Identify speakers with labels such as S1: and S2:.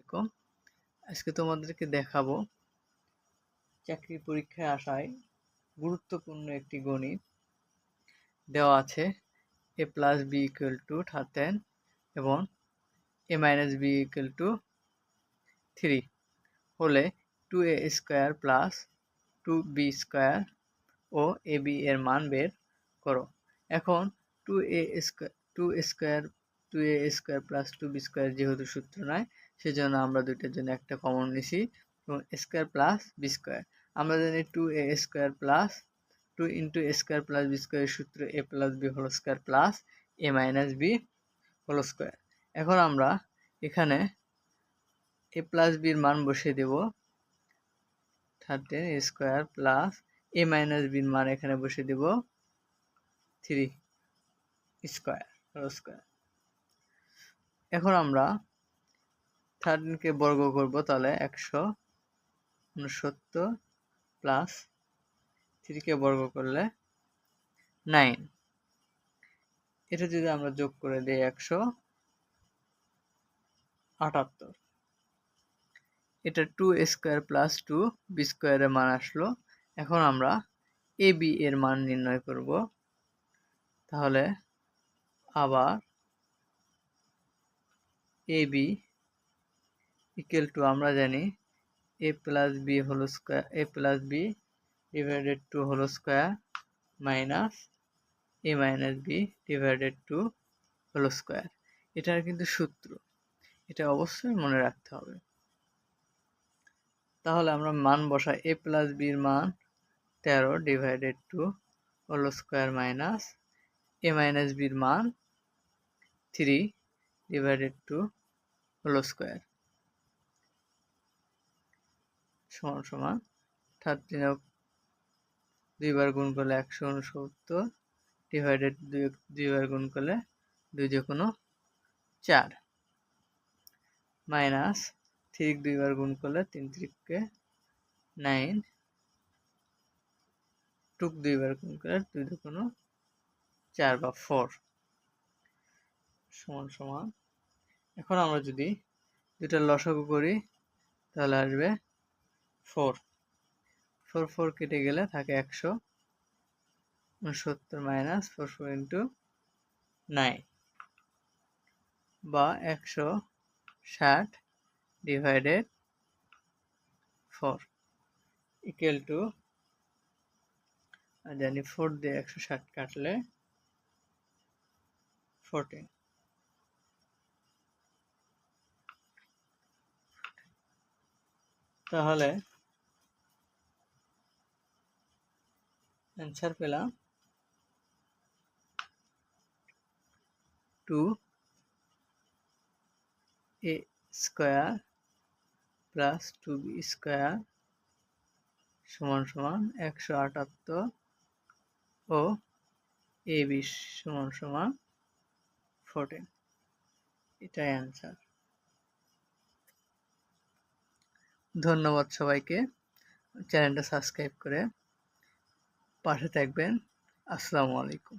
S1: আলাইকুম আজকে তোমাদেরকে দেখাবো চাকরি পরীক্ষায় আসায় গুরুত্বপূর্ণ একটি গণিত দেওয়া আছে। A plus B equal to ten এবং A minus B equal to three হলে two A square plus two B square O A B এর মান বের করো। এখন two A square two square two A square plus two B square যেহেতু সূত্র নয়, সেজন্য আমরা দুইটার জন্য একটা কমন নিছি, এবং স্কোয়ার প্লাস বি স্কোয়ার আমরা জানি two a square plus two into square plus b স্কোয়ারের সূত্র a plus b whole square plus a minus b whole square এখন আমরা এখানে এ প্লাস বির মান বসিয়ে দেব thirteen square plus a minus বির মান এখানে বসিয়ে দেব থ্রি স্কোয়ার হোল স্কোয়ার এখন আমরা থার্টিনকে বর্গ করব তাহলে একশো উনসত্তর প্লাস থ্রিকে বর্গ করলে নাইন এটা যদি আমরা যোগ করে দিই একশো আটাত্তর। এটা two square plus two b স্কোয়ারের মান আসলো। এখন আমরা এ বি এর মান নির্ণয় করব। তাহলে আবার এ বি ইকুয়াল টু আমরা জানি a plus b whole square a plus b divided two whole square minus a minus b divided two whole square এটার কিন্তু সূত্র। এটা অবশ্যই মনে রাখতে হবে। তাহলে আমরা মান বসাই। এ প্লাস বির মান তেরো divided two whole square minus a minus বির মান three divided two whole square সমান সমান থার্টিন দুইবার গুণ করলে একশো উনসত্তর ডিভাইডেড দুই দুইবার গুণ করলে দুই যে কোনো চার মাইনাস থ্রি দুইবার গুণ করলে তিন ত্রিককে নাইন টুক দুইবার গুণ করলে দুই যে কোনো চার বা ফোর সমান সমান এখন আমরা যদি দুটা লসাগু করি, তাহলে আসবে ফোর ফোর ফোর কেটে গেলে থাকে একশো উনসত্তর minus four four into nine বা একশো ষাট ডিভাইডেড ফোর ইকুয়াল টু জানি ফোর দিয়ে একশো ষাট কাটলে ফোরটিন তাহলে অ্যান্সার পেলাম two a square plus two b square সমান সমান একশো আটাত্তর ও এ বি সমান সমান ফোরটিন এটাই অ্যান্সার ধন্যবাদ সবাইকে। চ্যানেলটা সাবস্ক্রাইব করে পাশে থাকবেন। আসসালামু আলাইকুম।